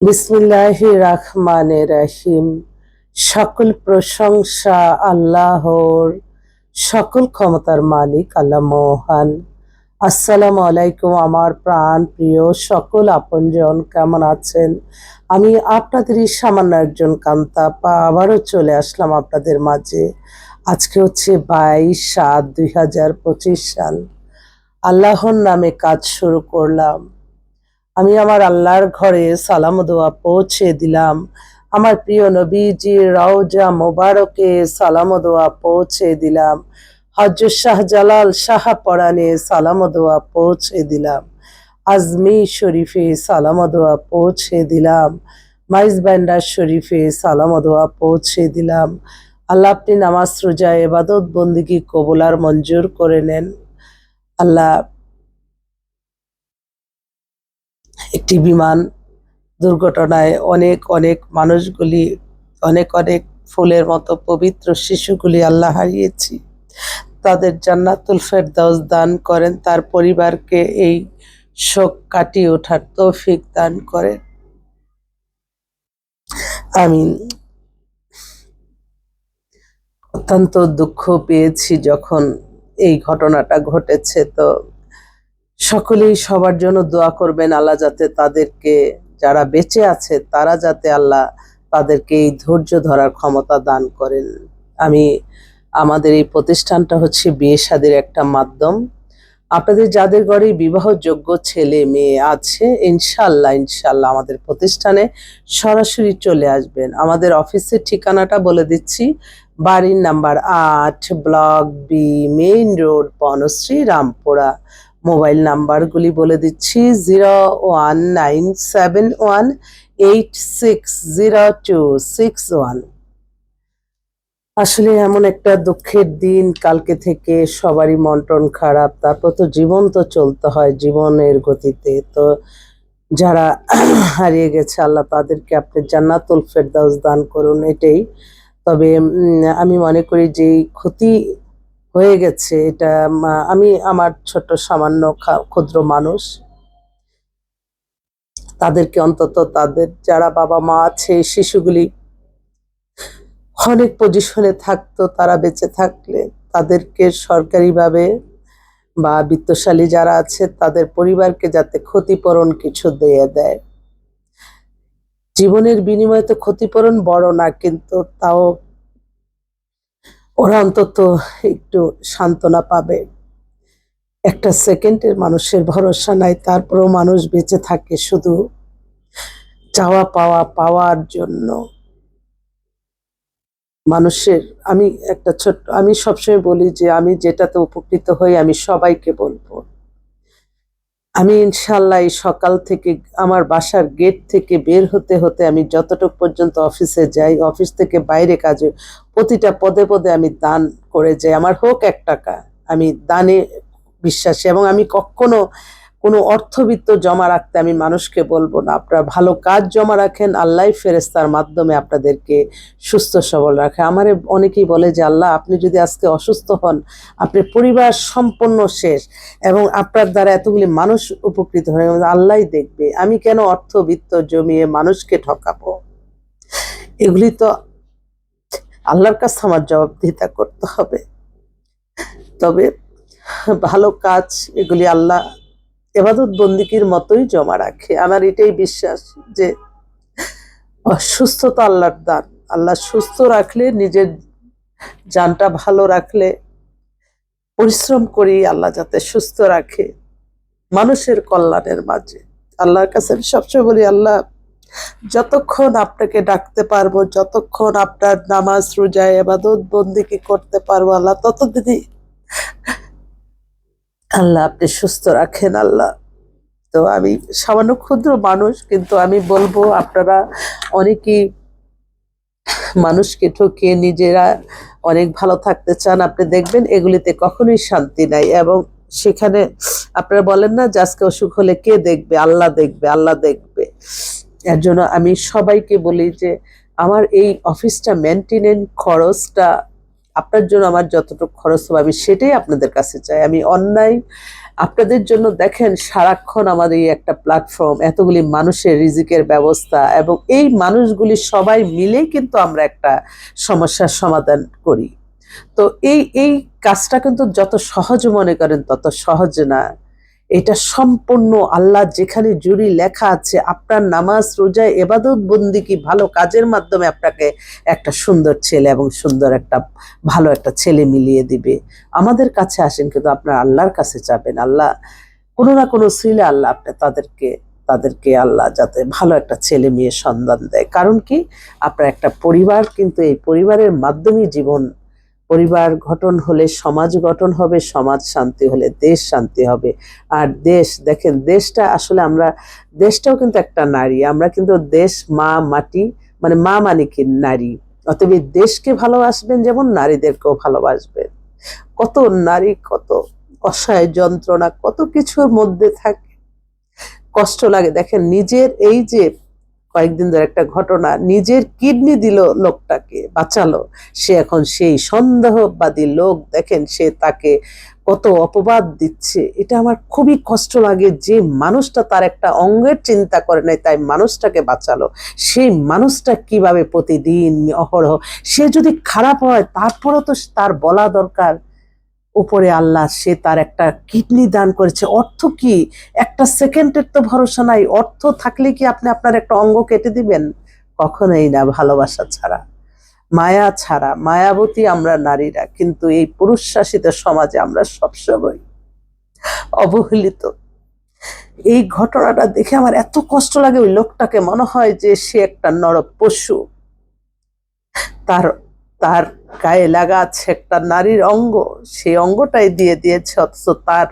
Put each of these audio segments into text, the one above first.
বিসমিল্লাহ রহমান রাহিম সকল প্রশংসা আল্লাহর, সকল ক্ষমতার মালিক আল্লাহ মহান। আসসালামু আলাইকুম আমার প্রাণ প্রিয় সকল আপনজন, কেমন আছেন? আমি আপনাদেরই সামান্য একজন কান্তাপা আবারও চলে আসলাম আপনাদের মাঝে। আজকে হচ্ছে বাইশ সাত দুই সাল। আল্লাহর নামে কাজ শুরু করলাম। আমি আমার আল্লাহর ঘরে সালাম দোয়া পৌঁছে দিলাম। আমার প্রিয় নবীজি, রওজা মোবারকে সালাম দোয়া পৌঁছে দিলাম। হজরত শাহজালাল শাহ পরানে সালাম দোয়া পৌঁছে দিলাম। আজমি শরীফে সালাম দোয়া পৌঁছে দিলাম। মাইজ বান্ডার শরীফে সালাম দোয়া পৌঁছে দিলাম। আল্লাহ আপনি নামাজ, রোজা এবাদত বন্দিগি কবুলার মঞ্জুর করে নেন। আল্লাহ একটি বিমান দুর্ঘটনায় অনেক অনেক মানুষগুলি, অনেক অনেক ফুলের মতো পবিত্র শিশুগুলি আল্লাহ হারিয়েছি। তাদের জান্নাতুল ফেরদাউস দান করেন, তার পরিবারকে এই শোক কাটিয়ে ওঠার তৌফিক দান করেন। আমি অত্যন্ত দুঃখ পেয়েছি যখন এই ঘটনাটা ঘটেছে, তো সকলেই সবার জন্য দোয়া করবেন আল্লাহ যাতে তাদেরকে যারা বেঁচে আছে, তারা যাতে আল্লাহ তাদেরকে এই ধৈর্য ধরার ক্ষমতা দান করেন। আমি, আমাদের এই প্রতিষ্ঠানটা হচ্ছে বিয়ে শাদির একটা মাধ্যম। আপনাদের যাদের ঘরে বিবাহযোগ্য ছেলে মেয়ে আছে ইনশাল্লাহ ইনশাল্লাহ আমাদের প্রতিষ্ঠানে সরাসরি চলে আসবেন। আমাদের অফিসের ঠিকানাটা বলে দিচ্ছি, বাড়ির নাম্বার আট, block B, main road, Banasree, Rampura. Mobile নাম্বারগুলি বলে দিচ্ছি, zero one nine seven one eight six zero two six one. আসলে এমন একটা দুঃখের দিন, কালকে থেকে সবারই মন্টন খারাপ, তারপর তো জীবন তো চলতে হয় জীবনের গতিতে। তো যারা হারিয়ে গেছে, আল্লাহ তাদেরকে আপনি জান্নাতুল ফেরদাউস দান করুন, এটাই। তবে আমি মনে করি যে ক্ষতি হয়ে গেছে। এটা আমি আমার ছোট সামান্য ক্ষুদ্র মানুষ। তাদেরকে অন্তত তাদের, যারা বাবা মা আছে, শিশুগুলি অনেক পজিশনে থাকতো, তারা বেঁচে থাকলে তাদেরকে সরকারিভাবে বা বিত্তশালী যারা আছে, তাদের পরিবারকে যাতে ক্ষতিপূরণ কিছু দিয়ে দেয়। জীবনের বিনিময়ে তো ক্ষতিপূরণ বড় না, কিন্তু তাও ওরা অন্তত একটু সান্ত্বনা পাবে। একটা সেকেন্ডের মানুষের ভরসা নাই, তারপরেও মানুষ বেঁচে থাকে শুধু চাওয়া পাওয়া, পাওয়ার জন্য। মানুষের, আমি একটা ছোট্ট, আমি সবসময় বলি যে আমি যেটাতে উপকৃত হই আমি সবাইকে বলব। আমি ইনশাল্লাহ এই সকাল থেকে আমার বাসার গেট থেকে বের হতে হতে আমি যতটুক পর্যন্ত অফিসে যাই, অফিস থেকে বাইরে কাজে প্রতিটা পদে পদে আমি দান করে যাই। আমার হোক এক টাকা, আমি দানে বিশ্বাসী এবং আমি কখনো কোনো অর্থবিত্ত জমা রাখতে আমি মানুষকে বলব না। আপনারা ভালো কাজ জমা রাখেন আল্লাহ ফেরেস্তার মাধ্যমে আপনাদেরকে সুস্থ সবল রাখে। আমারে অনেকেই বলে যে, আল্লাহ, আপনি যদি আজকে অসুস্থ হন আপনি পরিবার সম্পন্ন শেষ এবং আপনার দ্বারা এতগুলি মানুষ উপকৃত হয় আল্লাহ দেখবে। আমি কেন অর্থবিত্ত জমিয়ে মানুষকে ঠকাবো? এগুলি তো আল্লাহর কাছে আমার জবাবদিহিতা করতে হবে। তবে ভালো কাজ, এগুলি আল্লাহ এবাদত বন্দিকির মতোই জমা রাখে। আমার এটাই বিশ্বাস যে অসুস্থতা আল্লাহর দান। আল্লাহ সুস্থ রাখলে, নিজের জানটা ভালো রাখলে, পরিশ্রম করি আল্লাহ যাতে সুস্থ রাখে মানুষের কল্যাণের মাঝে। আল্লাহর কাছে আমি সবসময় বলি, আল্লাহ, যতক্ষণ আপনাকে ডাকতে পারব, যতক্ষণ আপনার নামাজ রোজা এবাদত বন্দিকে করতে পারব, আল্লাহ, ততদিনই আল্লাহ আপনি সুস্থ রাখেন, আল্লাহ। তো আমি সামান্য ক্ষুদ্র মানুষ, কিন্তু আমি বলব আপনারা অনেকেই মানুষকে ঠকিয়ে নিজেরা অনেক ভালো থাকতে চান। আপনি দেখবেন এগুলিতে কখনোই শান্তি নাই এবং সেখানে আপনারা বলেন না যে আজকে অসুখ হলে কে দেখবে? আল্লাহ দেখবে আল্লাহ দেখবে। এর জন্য আমি সবাইকে বলি যে আমার এই অফিসটা মেনটেনেন্স খরচটা আপনার জন্য আমার যতটুকু খরচ হবে, আমি সেটাই আপনাদের কাছে চাই। আমি অন্যায় আপনাদের জন্য দেখেন সারাক্ষণ আমার এই একটা প্ল্যাটফর্ম এতগুলি মানুষের রিজিকের ব্যবস্থা এবং এই মানুষগুলি সবাই মিলেই কিন্তু আমরা একটা সমস্যার সমাধান করি। তো এই এই কাজটা কিন্তু যত সহজ মনে করেন, তত সহজ না। এটা সম্পূর্ণ আল্লাহ যেখানে জুড়ি লেখা আছে, আপনার নামাজ, রোজা, এবাদত বন্দি কি ভালো কাজের মাধ্যমে আপনাকে একটা সুন্দর ছেলে এবং সুন্দর একটা ভালো একটা ছেলে মিলিয়ে দিবে। আমাদের কাছে আসেন কিন্তু আপনার আল্লাহর কাছে যাবেন। আল্লাহ, কোনো না কোনো সিলে আল্লাহ আপনি তাদেরকে তাদেরকে আল্লাহ যাতে ভালো একটা ছেলে মেয়ে সন্ধান দেয়। কারণ কি? আপনার একটা পরিবার কিন্তু এই পরিবারের মাধ্যমেই জীবন পরিবার গঠন হলে সমাজ গঠন হবে, সমাজ শান্তি হলে দেশ শান্তি হবে। আর দেশ, দেখেন দেশটা আসলে আমরা, দেশটাও কিন্তু একটা নারী, আমরা কিন্তু দেশ মা, মাটি মানে মা মানে কি নারী। অতএব দেশকে ভালোবাসবেন যেমন নারীদেরকেও ভালোবাসবেন। কত নারী, কত অসহায় যন্ত্রণা, কত কিছুর মধ্যে থাকে। কষ্ট লাগে। দেখেন নিজের এই যে কয়েকদিন ধরে একটা ঘটনা, নিজের কিডনি দিল লোকটাকে, বাঁচালো। সে এখন সেই সন্দেহবাদী লোক, দেখেন সে তাকে কত অপবাদ দিচ্ছে। এটা আমার খুবই কষ্ট লাগে যে মানুষটা তার একটা অঙ্গের চিন্তা করে নাই, তাই মানুষটাকে বাঁচালো। সেই মানুষটা কীভাবে প্রতিদিন অহরহ, সে যদি খারাপ হয়, তারপরেও তো তার বলা দরকার। উপরে আল্লাহ, সে তার একটা কিডনি দান করেছে। অর্থ কি? একটা সেকেন্ডের তো ভরসা নাই। অর্থ থাকলে কি আপনি আপনার একটা অঙ্গ কেটে দিবেন? কখনোই না, ভালোবাসা ছাড়া। মায়া ছাড়া, মায়াবতী আমরা নারীরা, কিন্তু এই পুরুষ শাসিত সমাজে আমরা সবসময় অবহেলিত। এই ঘটনাটা দেখে আমার এত কষ্ট লাগে ওই লোকটাকে। মনে হয় যে সে একটা নর পশু। তার তার গায়ে লাগা আছে একটা নারীর অঙ্গ। সেই অঙ্গটাই দিয়ে দিয়েছে, অথচ তার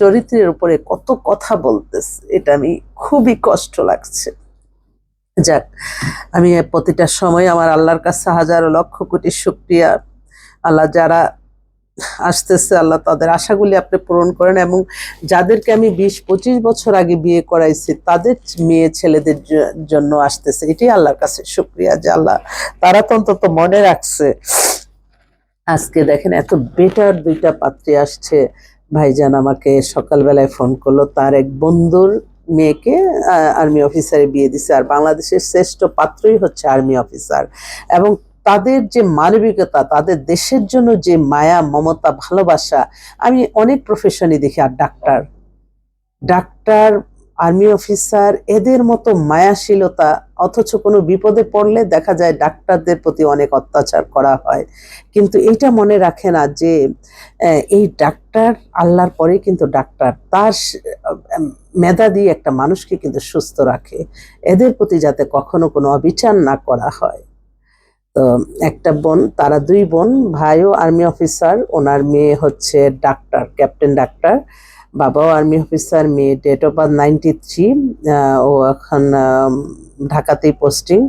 চরিত্রের উপরে কত কথা বলতেছে, এটা আমি খুবই কষ্ট লাগছে। যাক, আমি প্রতিটা সময় আমার আল্লাহর কাছে হাজারো লক্ষ কোটি শুক্রিয়া। আল্লাহ যারা আসতেছে, আল্লাহ তাদের আশাগুলি আপনি পূরণ করেন এবং যাদেরকে আমি বিশ, পঁচিশ বছর আগে বিয়ে করাইছি, তাদের মেয়ে ছেলেদের জন্য আসতেছে। এটাই আল্লাহর কাছে শুক্রিয়া যে আল্লাহ তারা তো অন্তত মনে রাখছে। আজকে দেখেন এত বেটার দুইটা পাত্রী আসছে। ভাইজান আমাকে সকালবেলায় ফোন করল, তার এক বন্ধুর মেয়েকে আর্মি অফিসারে বিয়ে দিছে। আর বাংলাদেশের শ্রেষ্ঠ পাত্রই হচ্ছে আর্মি অফিসার। এবং তাদের যে মানবিকতা, তাদের দেশের জন্য যে মায়া, মমতা, ভালোবাসা, আমি অনেক প্রফেশনই দেখি। আর ডাক্তার ডাক্তার আর্মি অফিসার এদের মতো মায়াশীলতা, অথচ কোনো বিপদে পড়লে দেখা যায় ডাক্তারদের প্রতি অনেক অত্যাচার করা হয়। কিন্তু এইটা মনে রাখে না যে এই ডাক্তার আল্লাহর পরে কিন্তু ডাক্তার, তার মেধা দিয়ে একটা মানুষকে কিন্তু সুস্থ রাখে। এদের প্রতি যাতে কখনো কোনো অবিচার না করা হয়। একটা বোন, তারা দুই বোন ভাইও আর্মি অফিসার ওনার মেয়ে হচ্ছে ডাক্তার ক্যাপ্টেন ডাক্তার বাবাও আর্মি অফিসার মেয়ে date of birth ninety three ও এখন ঢাকাতেই পোস্টিং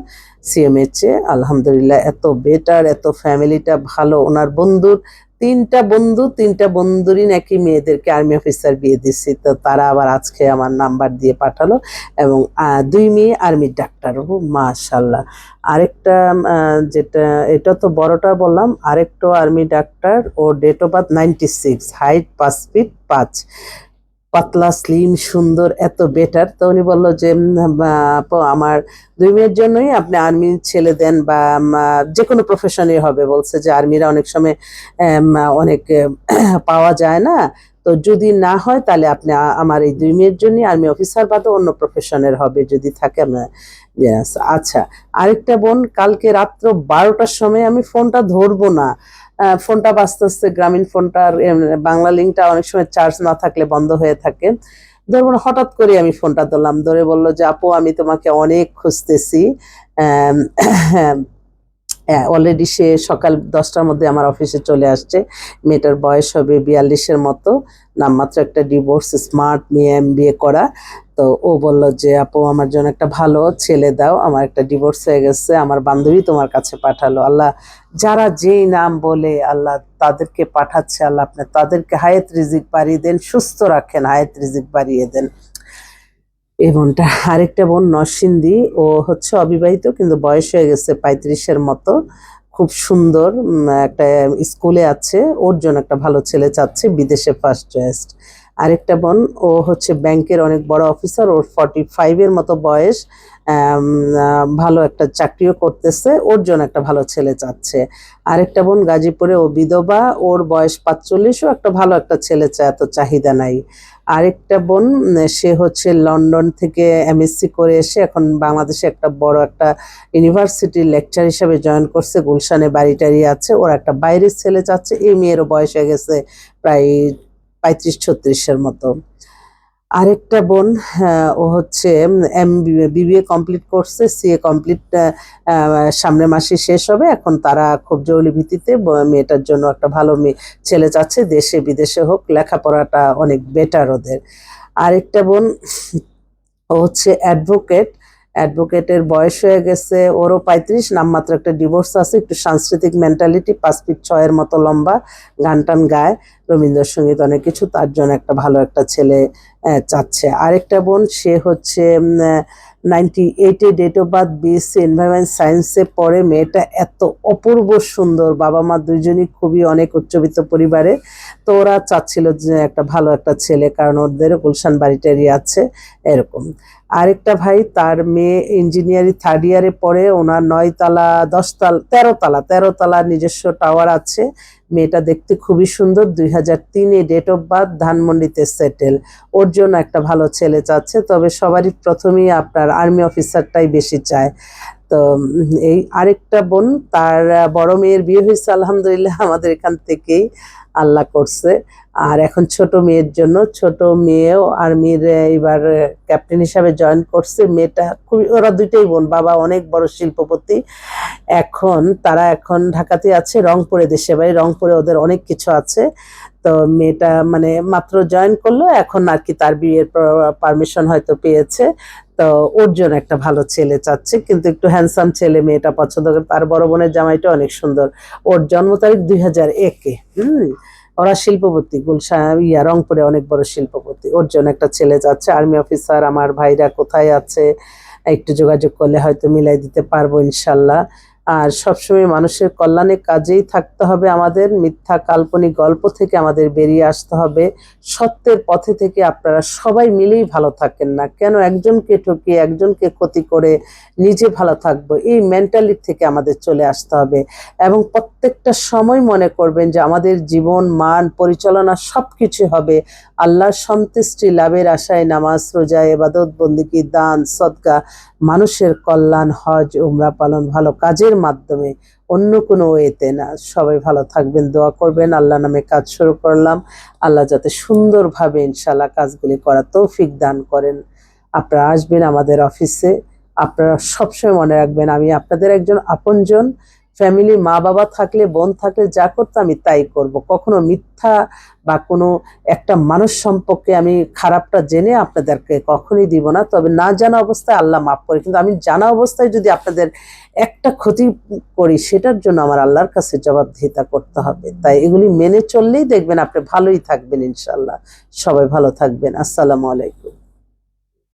সিএমএচে আলহামদুলিল্লাহ, এত বেটার এত ফ্যামিলিটা ভালো, ওনার বন্ধুর তিনটা বন্ধু, তিনটা বন্ধুরই নাকি মেয়েদেরকে আর্মি অফিসার বিয়ে দিচ্ছি তো তারা আবার আজকে আমার নাম্বার দিয়ে পাঠালো এবং দুই মেয়ে আর্মির ডাক্তার ও মাশাল্লাহ আরেকটা যেটা, এটা তো বড়টা বললাম, আরেকটা army doctor O date of birth ninety six height পাঁচ ফিট পাঁচ। পাতলা স্লিম সুন্দর এত বেটার তো উনি বলল যে বা, আমার দুই মেয়ের জন্যই আপনি আর্মি ছেলে দেন বা যে কোনো প্রফেশনে হবে। বলছে যে আর্মিরা অনেক সময় অনেক পাওয়া যায় না। তো যদি না হয় তাহলে আপনি আমার এই দুই মেয়ের জন্যই আর্মি অফিসার বাদে অন্য প্রফেশনের হবে যদি থাকে আচ্ছা। আরেকটা বোন কালকে রাত্র বারোটার সময় আমি ফোনটা ধরবো না। ফোনটা আস্তে আস্তে গ্রামীণ ফোনটার বাংলা লিঙ্কটা অনেক সময় চার্জ না থাকলে বন্ধ হয়ে থাকে। ধরুন হঠাৎ করে আমি ফোনটা ধরলাম। ধরে বলল যে, আপু, আমি তোমাকে অনেক খুঁজতেছি। অলরেডি সে সকাল দশটার মধ্যে আমার অফিসে চলে আসছে। মেয়েটার বয়স হবে বিয়াল্লিশের মতো। নামমাত্র একটা ডিভোর্স স্মার্ট মেয়ে এম করা। তো ও বলল যে, আপু, আমার জন্য একটা ভালো ছেলে দাও। আমার একটা ডিভোর্স হয়ে গেছে। আমার বান্ধবী তোমার কাছে পাঠালো। আল্লাহ যারা যেই নাম বলে, আল্লাহ তাদেরকে পাঠাচ্ছে। আল্লাহ আপনি তাদেরকে হায়াত রিজিক বাড়িয়ে দেন, সুস্থ রাখেন, হায়াত রিজিক বাড়িয়ে দেন। এই বোনটা। আরেকটা বোন নরসিন্দি ও হচ্ছে অবিবাহিত কিন্তু বয়স হয়ে গেছে পঁয়ত্রিশের মতো। খুব সুন্দর একটা স্কুলে আছে, ওর জন্য একটা ভালো ছেলে চাচ্ছে, বিদেশে ফার্স্ট চয়েস আরেকটা বোন, ও হচ্ছে ব্যাংকের অনেক বড় অফিসার ওর ফর্টি ফাইভের মতো বয়স ভালো একটা চাকরিও করতেছে, ওর জন্য একটা ভালো ছেলে চাচ্ছে। আরেকটা বোন গাজীপুরে, ও বিধবা, ওর বয়স পাঁচচল্লিশও, একটা ভালো একটা ছেলে চায়, এত চাহিদা নাই। আরেকটা বোন, সে হচ্ছে লন্ডন থেকে এমএসসি করে এসে এখন বাংলাদেশে একটা বড় একটা ইউনিভার্সিটির লেকচার হিসাবে জয়েন করছে, গুলশানে বাড়ি টাড়ি আছে, ওর একটা বাইরের ছেলে চাচ্ছে, এই মেয়েরও বয়স হয়ে গেছে প্রায় পঁয়ত্রিশ ছত্রিশের মতো। আরেকটা বোন ও হচ্ছে এম বিবিএ কমপ্লিট করছে, সিএ কমপ্লিট সামনের মাসে শেষ হবে। এখন তারা খুব জরুরি ভিত্তিতে মেয়েটার জন্য একটা ভালো মেয়ে, ছেলে চাচ্ছে, দেশে বিদেশে হোক, লেখাপড়াটা অনেক বেটার ওদের। আরেকটা বোন, ও হচ্ছে অ্যাডভোকেট অ্যাডভোকেটের বয়স হয়ে গেছে, ওরও পঁয়ত্রিশ, নামমাত্র একটা ডিভোর্স আছে, একটু সাংস্কৃতিক মেন্টালিটি পাঁচ ফিট ছয়ের মতো লম্বা গান টান গায়, রবীন্দ্রসঙ্গীত অনেক কিছু, তার জন্য একটা ভালো একটা ছেলে চাচ্ছে। আরেকটা বোন, সে হচ্ছে নাইনটি এইটে date of birth BSc environment সায়েন্সে পড়ে মেয়েটা এত অপূর্ব সুন্দর। বাবা মা দুইজনই খুবই অনেক উচ্চবিত্ত পরিবারে। তো ওরা চাচ্ছিল যে একটা ভালো একটা ছেলে, কারণ ওদের গুলশান বাড়িটারি আছে, এরকম। আরেকটা ভাই, তার মেয়ে ইঞ্জিনিয়ারিং থার্ড ইয়ারে পড়ে, ওনার নয় তালা দশ তালা তেরো তালা তেরো তালা নিজস্ব টাওয়ার আছে। মেয়েটা দেখতে খুবই সুন্দর। দুই হাজার তিনে ডেট অফ বার্থ ধানমন্ডিতে সেটেল ওর জন্য একটা ভালো ছেলে চাচ্ছে, তবে সবারই প্রথমেই আপনার আর্মি অফিসারটাই বেশি চায়। তো এই আরেকটা বোন, তার বড় মেয়ের বিয়ে হয়েছে, আলহামদুলিল্লাহ, আমাদের এখান থেকেই আল্লাহ করছে। আর এখন ছোট মেয়ের জন্য, ছোট মেয়েও আর্মির এবার ক্যাপ্টেন হিসাবে জয়েন করছে। মেয়েটা খুবই, ওরা দুইটাই বোন, বাবা অনেক বড় শিল্পপতি। এখন, তারা এখন ঢাকাতে আছে, রংপুরে দেশে বাড়ি রংপুরে ওদের অনেক কিছু আছে। তো মেয়েটা মানে মাত্র জয়েন করল, এখন আর কি তার বিয়ের পারমিশন হয়তো পেয়েছে। তো ওর জন্য একটা ভালো ছেলে চাচ্ছে, কিন্তু একটু হ্যান্ডসাম ছেলে মেয়েটা পছন্দ করে, তার বড় বোনের জামাইটা অনেক সুন্দর। ওর জন্ম তারিখ দুই হাজার একে, হুম? ওরা শিল্পপতি গুলশা ইয়া, রংপুরে অনেক বড় শিল্পপতি। ওর জন্য একটা ছেলে যাচ্ছে আর্মি অফিসার আমার ভাইরা কোথায় আছে, একটু যোগাযোগ করলে হয়তো মিলাই দিতে পারব ইনশাল্লাহ। আর সবসময় মানুষের কল্যাণে কাজেই থাকতে হবে আমাদের। মিথ্যা কাল্পনিক গল্প থেকে আমাদের বেরিয়ে আসতে হবে। সত্যের পথে থেকে আপনারা সবাই মিলেই ভালো থাকেন না। কেন একজনকে ঠকিয়ে একজনকে ক্ষতি করে নিজে ভালো থাকব? এই মেন্টালিটি থেকে আমাদের চলে আসতে হবে। এবং প্রত্যেকটা সময় মনে করবেন যে আমাদের জীবন, মান, পরিচালনা সব কিছু হবে। আল্লাহর সন্তুষ্টি, লাভের আশায় নামাজ, রোজা এবাদত বন্দিকি, দান, সদকা, মানুষের কল্যাণ, হজ, উমরা পালন ভালো। কাজের মাধ্যমে, অন্য কোনো ওয়েতে না। সবাই ভালো থাকবেন, দোয়া করবেন। আল্লাহ নামে কাজ শুরু করলাম। আল্লাহ যাতে সুন্দরভাবে ইনশাল্লাহ কাজগুলি করা তৌফিক দান করেন। আপনারা আসবেন আমাদের অফিসে আপনারা সবসময় মনে রাখবেন, আমি আপনাদের একজন আপনজন। ফ্যামিলি মা বাবা থাকলে, বোন থাকলে যা করতো আমি তাই করব। কখনো মিথ্যা বা কোনো একটা মানুষ সম্পর্কে আমি খারাপটা জেনে আপনাদেরকে কখনই দিব না। তবে না জানা অবস্থায় আল্লাহ মাফ করে। কিন্তু আমি জানা অবস্থায় যদি আপনাদের একটা ক্ষতি করি, সেটার জন্য আমার আল্লাহর কাছে জবাবদিহিতা করতে হবে। তাই এগুলি মেনে চললেই দেখবেন আপনি ভালোই থাকবেন ইনশাল্লাহ সবাই ভালো থাকবেন। আসসালামু আলাইকুম।